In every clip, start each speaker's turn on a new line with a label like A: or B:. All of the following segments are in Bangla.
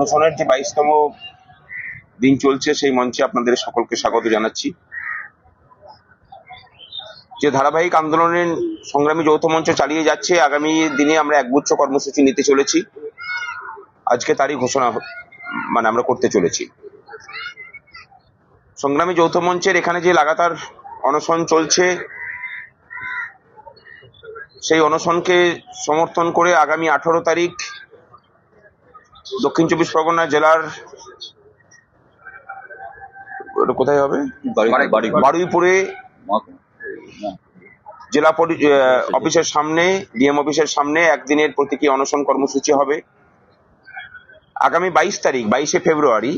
A: অনশনের যে বাইশতম দিন চলছে, সেই মঞ্চে আপনাদের সকলকে স্বাগত জানাচ্ছি। যে ধারাবাহিক আন্দোলনের সংগ্রামী যৌথ মঞ্চ চালিয়ে যাচ্ছে, আগামী দিনে আমরা একগুচ্ছ কর্মসূচি নিতে চলেছি। আজকে তারই ঘোষণা মানে আমরা করতে চলেছি। সংগ্রামী যৌথ মঞ্চের এখানে যে লাগাতার অনশন চলছে, সেই অনশনকে সমর্থন করে আগামী আঠারো তারিখ দক্ষিণ চব্বিশ পরগনা জেলার কোথায় হবে? বারুইপুরে। জেলা অফিসের সামনে ডিএম অফিসের সামনে একদিনের প্রতীকী অনশন কর্মসূচি হবে। আগামী বাইশ তারিখ বাইশে ফেব্রুয়ারি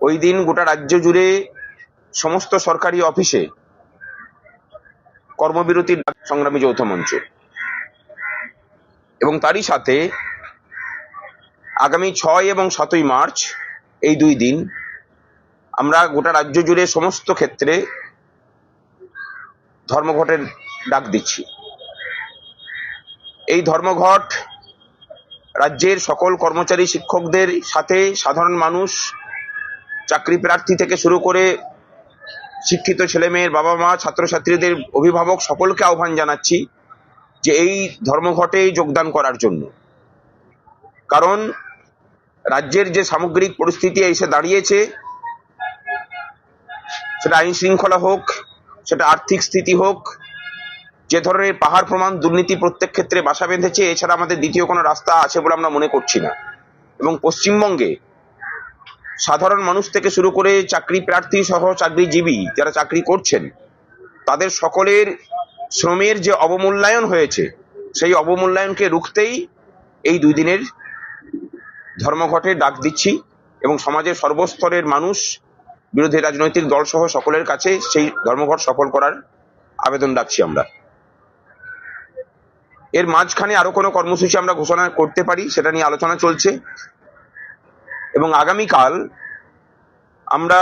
A: ওই দিন গোটা রাজ্য জুড়ে সমস্ত সরকারি অফিসে কর্মবিরতির সংগ্রামী যৌথ মঞ্চ। এবং তারই সাথে আগামী ছয় এবং সাতই মার্চ, এই দুই দিন, আমরা গোটা রাজ্য জুড়ে সমস্ত ক্ষেত্রে ধর্মঘটের ডাক দিচ্ছি। এই ধর্মঘট রাজ্যের সকল কর্মচারী শিক্ষকদের সাথে সাধারণ মানুষ, চাকরি প্রার্থী থেকে শুরু করে শিক্ষিত ছেলেমেয়ের বাবা মা ছাত্রছাত্রীদের অভিভাবক সকলকে আহ্বান জানাচ্ছি যে এই ধর্মঘটে যোগদান করার জন্য। কারণ রাজ্যের যে সামগ্রিক পরিস্থিতি এসে দাঁড়িয়েছে, সেটা আইন শৃঙ্খলা হোক, সেটা আর্থিক স্থিতি হোক, যে ধরনের পাহাড় প্রমাণ দুর্নীতি প্রত্যেক ক্ষেত্রে বাসা বেঁধেছে, এছাড়া আমাদের দ্বিতীয় কোনো রাস্তা আছে বলে আমরা মনে করছি না। এবং পশ্চিমবঙ্গে সাধারণ মানুষ থেকে শুরু করে চাকরি প্রার্থী সহ চাকরিজীবী যারা চাকরি করছেন, তাদের সকলের শ্রমের যে অবমূল্যায়ন হয়েছে, সেই অবমূল্যায়নকে রুখতেই এই দুই দিনের ধর্মঘটে ডাক দিচ্ছি এবং সমাজের সর্বস্তরের মানুষ, বিরোধী রাজনৈতিক দল সহ সকলের কাছে সেই ধর্মঘট সফল করার আবেদন রাখছি আমরা। এর মাঝখানে আরও কোনো কর্মসূচি আমরা ঘোষণা করতে পারি সেটা নিয়ে আলোচনা চলছে। এবং আগামীকাল আমরা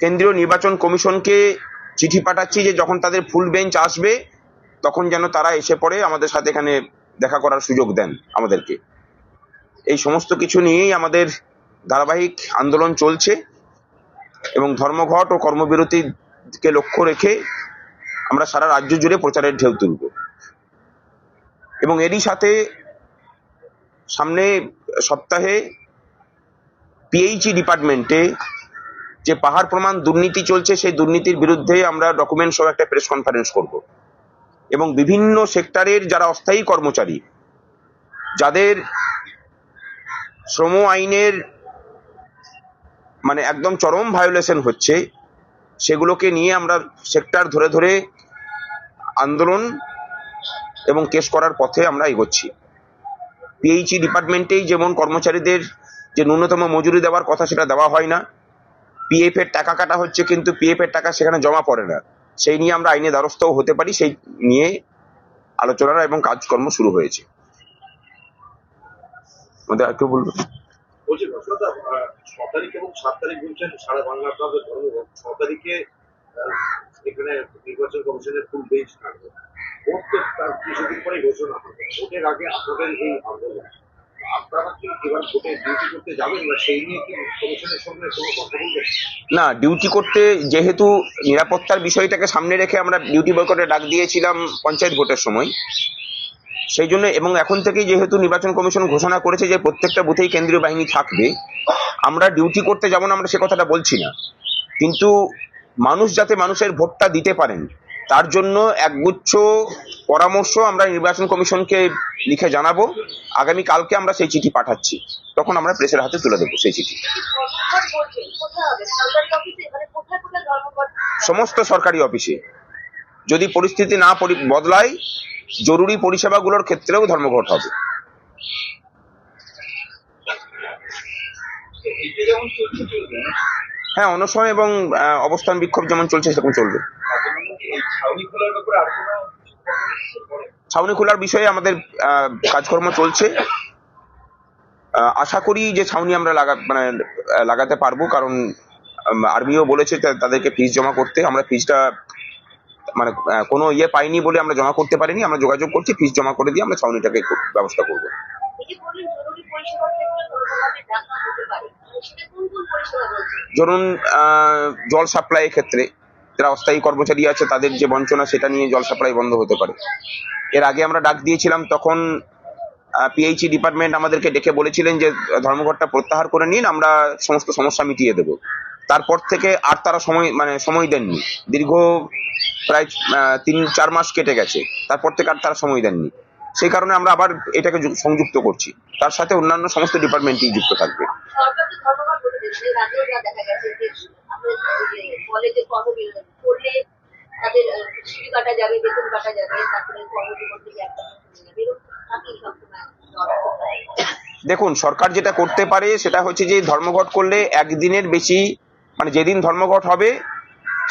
A: কেন্দ্রীয় নির্বাচন কমিশনকে চিঠি পাঠাচ্ছি যে যখন তাদের ফুল বেঞ্চ আসবে, তখন যেন তারা এসে পড়ে আমাদের সাথে এখানে দেখা করার সুযোগ দেন আমাদেরকে। এই সমস্ত কিছু নিয়েই আমাদের ধারাবাহিক আন্দোলন চলছে এবং ধর্মঘট ও কর্মবিরতিকে লক্ষ্য রেখে আমরা সারা রাজ্য জুড়ে প্রচারের ঢেউ তুলব। এবং এরই সাথে সামনে সপ্তাহে পিএইচই ডিপার্টমেন্টে যে পাহাড় প্রমাণ দুর্নীতি চলছে, সেই দুর্নীতির বিরুদ্ধে আমরা ডকুমেন্ট সহ একটা প্রেস কনফারেন্স করব। এবং বিভিন্ন সেক্টরের যারা অস্থায়ী কর্মচারী, যাদের শ্রম আইনের মানে একদম চরম ভায়োলেশন হচ্ছে, সেগুলোকে নিয়ে আমরা সেক্টর ধরে ধরে আন্দোলন এবং কেস করার পথে আমরা এগোচ্ছি। পিএইচই ডিপার্টমেন্টেই যেমন কর্মচারীদের যে ন্যূনতম মজুরি দেওয়ার কথা সেটা দেওয়া হয় না পিএফ এর টাকা কাটা হচ্ছে কিন্তু পিএফ এর টাকা সেখানে জমা পড়ে না। সেই নিয়ে আমরা আইনে দ্বারস্থও হতে পারি, সেই নিয়ে আলোচনা এবং কাজকর্ম শুরু হয়েছে। আমাদের আর কেউ বলব
B: বলছি ঘটনাটা ছ তারিখ এবং সাত তারিখ বলছেন সারা বাংলা আপনাদের ধর্মঘট ছ তারিখে এখানে নির্বাচন কমিশনের ফুল বেঞ্চ থাকবে। ভোট তার কিছুদিন পরেই ঘোষণা হবে। ভোটের আগে আপনাদের এই আন্দোলন। আপনারা কি ডিউটি করতে যাবেন না সেই নিয়ে কমিশনের সঙ্গে কোনো কথা বলবেন?
A: না ডিউটি করতে যেহেতু নিরাপত্তার বিষয়টাকে সামনে রেখে আমরা ডিউটি বয়কটে ডাক দিয়েছিলাম পঞ্চায়েত ভোটের সময় সেই জন্য এবং এখন থেকেই যেহেতু নির্বাচন কমিশন ঘোষণা করেছে যে প্রত্যেকটা বুথেই কেন্দ্রীয় বাহিনী থাকবে আমরা ডিউটি করতে যাব না আমরা সে কথাটা বলছি না। কিন্তু মানুষ যাতে মানুষের ভোটটা দিতে পারেন তার জন্য একগুচ্ছ পরামর্শ আমরা নির্বাচন কমিশনকে লিখে জানাব। আগামী কালকে আমরা সেই চিঠি পাঠাচ্ছি। তখন আমরা প্রেসের হাতে তুলে দেবো সেই চিঠি।
C: মানে
A: সমস্ত সরকারি অফিসে যদি পরিস্থিতি না বদলায়, জরুরি পরিষেবাগুলোর ক্ষেত্রেও ধর্মঘট হবে। হ্যাঁ অনশন এবং অবস্থান বিক্ষোভ যেমন চলছে, সেরকম চলবে।
B: ছাউনি খোলার
A: বিষয়ে আমাদের কাজকর্ম চলছে। আশা করি যে ছাউনি আমরা লাগা মানে লাগাতে পারব, কারণ আর্মিও বলেছে তাদেরকে ফিস জমা করতে। আমরা ফিসটা মানে কোনো ইয়ে পাইনি বলে আমরা জমা করতে পারিনি আমরা যোগাযোগ করছি ফিস জমা করে দিয়ে আমরা ছাউনিটাকে ব্যবস্থা করব। ধরুন জল সাপ্লাইয়ের ক্ষেত্রে যারা অস্থায়ী কর্মচারী আছে তাদের যে বঞ্চনা সেটা নিয়ে জল সাপ্লাই বন্ধ হতে পারে। এর আগে আমরা ডাক দিয়েছিলাম তখন পিএইচি ডিপার্টমেন্ট আমাদেরকে ডেকে বলেছিলেন যে ধর্মঘটটা প্রত্যাহার করে নিন আমরা সমস্ত সমস্যা মিটিয়ে দেবো। তারপর থেকে আর তারা সময় মানে সময় দেননি। দীর্ঘ প্রায় তিন চার মাস কেটে গেছে। তারপর থেকে আর তারা সময় দেননি। সেই কারণে আমরা আবার এটাকে সংযুক্ত করছি। তার সাথে অন্যান্য সমস্ত ডিপার্টমেন্টই যুক্ত থাকবে। দেখুন সরকার যেটা করতে পারে সেটা হচ্ছে যে ধর্মঘট করলে একদিনের বেশি মানে যেদিন ধর্মঘট হবে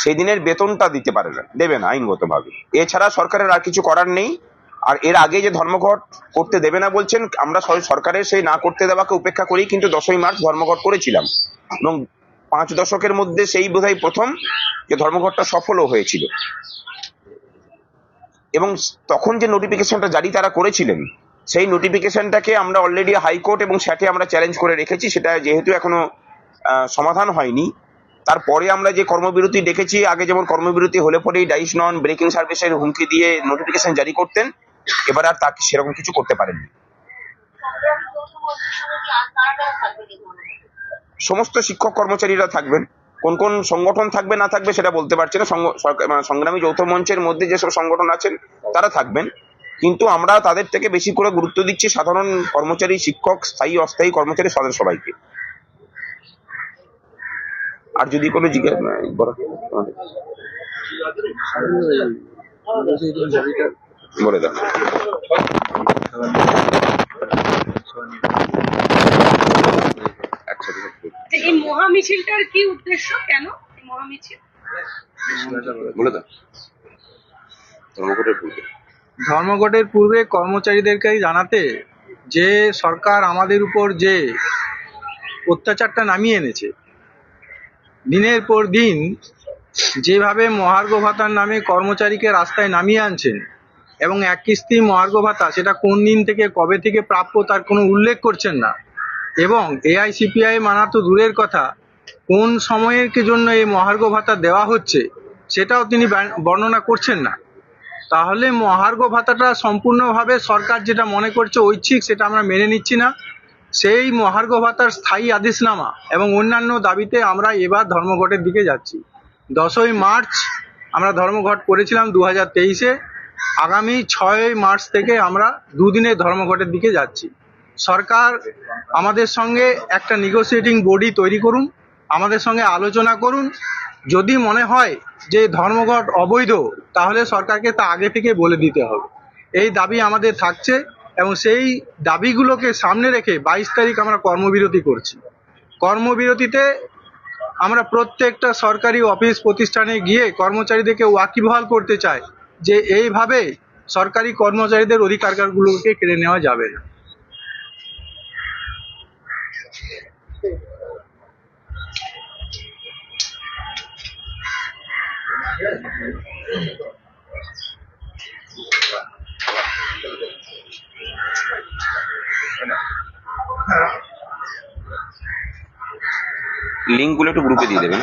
A: সেই দিনের বেতনটা দিতে পারে না, দেবে না আইনগতভাবে। এছাড়া সরকারের আর কিছু করার নেই। আর এর আগে যে ধর্মঘট করতে দেবে না বলছেন, আমরা সরকারের সেই না করতে দেওয়াকে উপেক্ষা করেই কিন্তু দশই মার্চ ধর্মঘট করেছিলাম। এবং পাঁচ দশকের মধ্যে সেই বোধহয় প্রথম যে ধর্মঘটটা সফলও হয়েছিল। এবং তখন যে নোটিফিকেশনটা জারি তারা করেছিলেন, সেই নোটিফিকেশনটাকে আমরা অলরেডি হাইকোর্ট এবং স্যাটে আমরা চ্যালেঞ্জ করে রেখেছি, সেটা যেহেতু এখনও সমাধান হয়নি। তারপরে আমরা যে কর্মবিরতি ডেকেছি, আগে যেমন কর্মবিরতি হলে পরেই ডাইস নন, ব্রেকিং সার্ভিসের হুমকি দিয়ে নোটিফিকেশন জারি করতেন, এবার আর তাকে সেরকম কিছু করতে পারেননি? সমস্ত শিক্ষক কর্মচারীরা থাকবেন। কোন কোন সংগঠন থাকবে, না থাকবে সেটা বলতে পারছি না। মানে সংগ্রামী যৌথ মঞ্চের মধ্যে যেসব সংগঠন আছেন, তারা থাকবেন। কিন্তু আমরা তাদের থেকে বেশি করে গুরুত্ব দিচ্ছি সাধারণ কর্মচারী, শিক্ষক, স্থায়ী, অস্থায়ী কর্মচারী তাদের সবাইকে। আর যদি কোনো জিজ্ঞাসা বলো। বলে দাও।
D: এই মহা মিছিলটার কি উদ্দেশ্য? কেন এই মহা মিছিল?
A: বলে দাও। ধর্মঘটের পূর্বে।
E: ধর্মঘটের পূর্বে কর্মচারীদেরকে জানাতে যে সরকার আমাদের উপর যে অত্যাচারটা নামিয়ে এনেছে দিনের পর দিন যেভাবে মহার্ঘ ভাতার নামে কর্মচারীকে রাস্তায় নামিয়ে আনছেন এবং এক কিস্তি মহার্ঘ ভাতা, সেটা কোন দিন থেকে, কবে থেকে প্রাপ্য তার কোনো উল্লেখ করছেন না। এবং এআইসিপিআই মানা তো দূরের কথা, কোন সময়ের জন্য এই মহার্ঘ ভাতা দেওয়া হচ্ছে, সেটাও তিনি বর্ণনা করছেন না। তাহলে মহার্ঘ ভাতাটা সম্পূর্ণভাবে সরকার যেটা মনে করছে ঐচ্ছিক, সেটা আমরা মেনে নিচ্ছি না। সেই মহার্ঘ ভাতার স্থায়ী আদেশনামা এবং অন্যান্য দাবিতে আমরা এবার ধর্মঘটের দিকে যাচ্ছি। দশই মার্চ আমরা ধর্মঘট করেছিলাম দু হাজার তেইশে। আগামী ছয়ই মার্চ থেকে আমরা দুদিনের ধর্মঘটের দিকে যাচ্ছি। সরকার আমাদের সঙ্গে একটা নেগোসিয়েটিং বডি তৈরি করুন, আমাদের সঙ্গে আলোচনা করুন। যদি মনে হয় যে ধর্মঘট অবৈধ, তাহলে সরকারকে তা আগে থেকে বলে দিতে হবে। এই দাবি আমাদের থাকছে। এবং সেই দাবিগুলোকে সামনে রেখে বাইশ তারিখ আমরা কর্মবিরতি করছি। কর্মবিরতিতে আমরা প্রত্যেকটা সরকারি অফিস প্রতিষ্ঠানে গিয়ে কর্মচারীদেরকে ওয়াকিবহাল করতে চাই যে এইভাবে সরকারি কর্মচারীদের অধিকারগুলোকে কেড়ে নেওয়া যাবে না।
A: লিঙ্কগুলো একটু গ্রুপে দিয়ে দেবেন